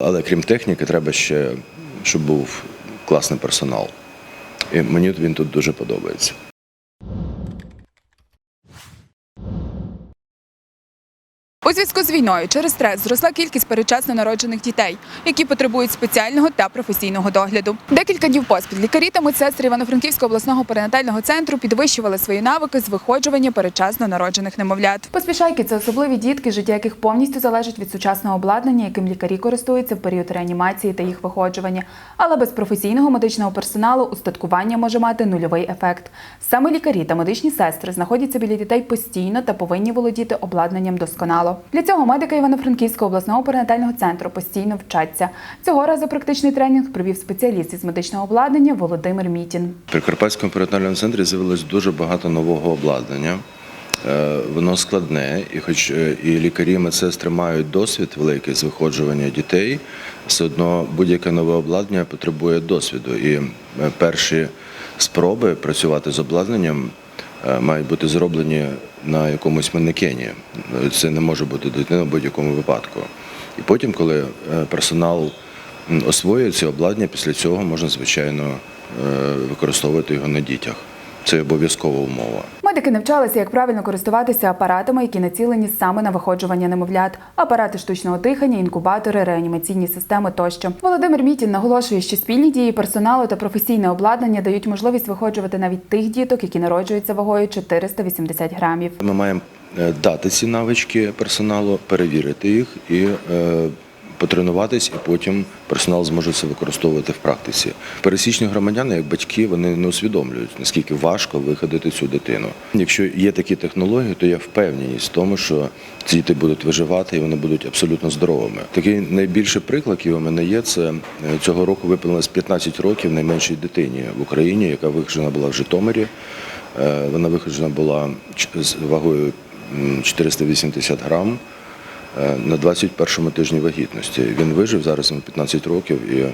Але крім техніки, треба ще, щоб був класний персонал. І мені він тут дуже подобається. У зв'язку з війною через стрес зросла кількість передчасно народжених дітей, які потребують спеціального та професійного догляду. Декілька днів поспіль лікарі та медсестри Івано-Франківського обласного перинатального центру підвищували свої навики з виходжування передчасно народжених немовлят. Поспішайки це особливі дітки, життя яких повністю залежить від сучасного обладнання, яким лікарі користуються в період реанімації та їх виходжування. Але без професійного медичного персоналу устаткування може мати нульовий ефект. Саме лікарі та медичні сестри знаходяться біля дітей постійно та повинні володіти обладнанням досконало. Для цього медики Івано-Франківського обласного перинатального центру постійно вчаться. Цього разу практичний тренінг провів спеціаліст із медичного обладнання Володимир Мітін. При Карпатському перинатальному центрі з'явилось дуже багато нового обладнання. Е, Воно складне, і хоч е, і лікарі, і медсестри мають досвід великий з виходжування дітей, все одно будь-яке нове обладнання потребує досвіду. І е, перші спроби працювати з обладнанням мають бути зроблені на якомусь манекені. Це не може бути дитина в будь-якому випадку. І потім, коли е, персонал освоює ці обладнання, після цього можна, звичайно, е, використовувати його на дітях. Це обов'язкова умова. Медики навчалися, як правильно користуватися апаратами, які націлені саме на виходжування немовлят, апарати штучного дихання, інкубатори, реанімаційні системи тощо. Володимир Мітін наголошує, що спільні дії персоналу та професійне обладнання дають можливість виходжувати навіть тих діток, які народжуються вагою 480 грамів. Ми маємо е, дати ці навички персоналу, перевірити їх і е, потренуватись, і потім персонал зможе це використовувати в практиці. Пересічні громадяни, як батьки, вони не усвідомлюють, наскільки важко виходити цю дитину. Якщо є такі технології, то є впевненість в тому, що ці діти будуть виживати і вони будуть абсолютно здоровими. Такий найбільший приклад, який у мене є, це е, цього року виповнилось 15 років найменшій дитині в Україні, яка виходжена була в Житомирі. Е, Вона виходжена була з вагою 480 грам на 21-му тижні вагітності. Він вижив зараз йому 15 років, і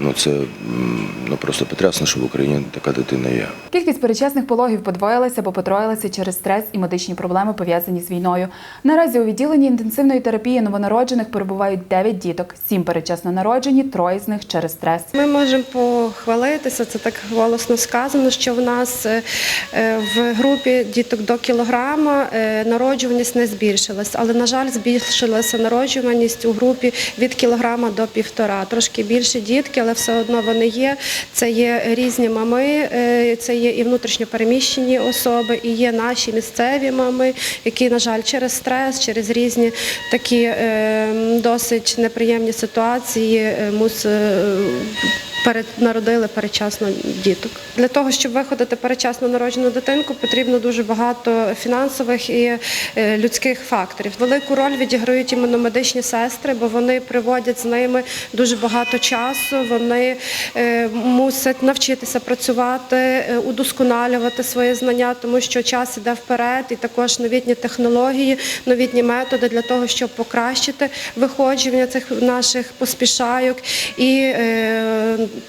ну, це ну, просто потрясно, що в Україні така дитина є. Кількість передчасних пологів подвоїлася або потроїлася через стрес і медичні проблеми пов'язані з війною. Наразі у відділенні інтенсивної терапії новонароджених перебувають 9 діток, 7 передчасно народжені, троє з них через стрес. Ми можемо похвалитися, це так голосно сказано, що в нас е, е, в групі діток до кілограма е, народжуваність не збільшилась, але, на жаль, збільшилася народжуваність у групі від кілограма до півтора. Трошки більше дітки, але все одно вони є. Це є різні мами, е, це є і внутрішньопереміщені особи, і є наші місцеві мами, які, на жаль, через стрес, через різні такі е, досить неприємні ситуації е, мус. Перед народили передчасно діток. Для того, щоб виходити передчасно народжену дитинку, потрібно дуже багато фінансових і е, людських факторів. Велику роль відіграють іменно медичні сестри, бо вони приводять з ними дуже багато часу. Вони е, мусять навчитися працювати, е, удосконалювати свої знання, тому що час іде вперед, і також новітні технології, новітні методи для того, щоб покращити виходження цих наших поспішайок і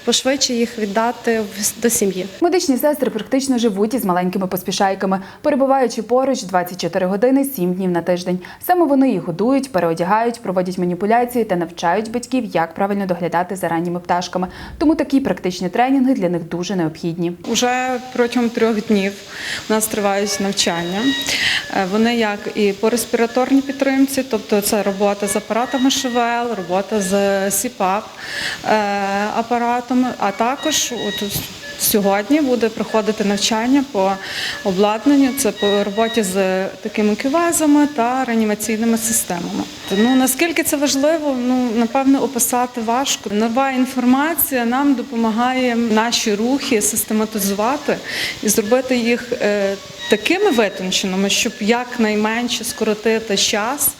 пошвидше їх віддати до сім'ї. Медичні сестри практично живуть із маленькими поспішайками, перебуваючи поруч 24 години 7 днів на тиждень. Саме вони їх годують, переодягають, проводять маніпуляції та навчають батьків, як правильно доглядати за ранніми пташками. Тому такі практичні тренінги для них дуже необхідні. Уже протягом трьох днів у нас тривають навчання. Е, Вони як і по респіраторній підтримці, тобто це робота з апаратами ШВЛ, робота з СІПАП е, апаратом, а також от сьогодні буде проходити навчання по обладнанню, це по роботі з такими кювезами та реанімаційними системами. Ну наскільки це важливо, ну напевно описати важко. Нова інформація нам допомагає наші рухи систематизувати і зробити їх е, такими витонченими, щоб якнайменше скоротити час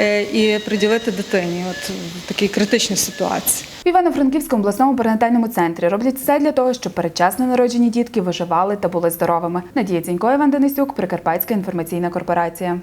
е, і приділити дитині от в такій критичній ситуації. В Івано-Франківському обласному перинатальному центрі роблять все для того, щоб передчасно народжені дітки виживали та були здоровими. Надія Дзінько, Іван Денисюк, Прикарпатська інформаційна корпорація.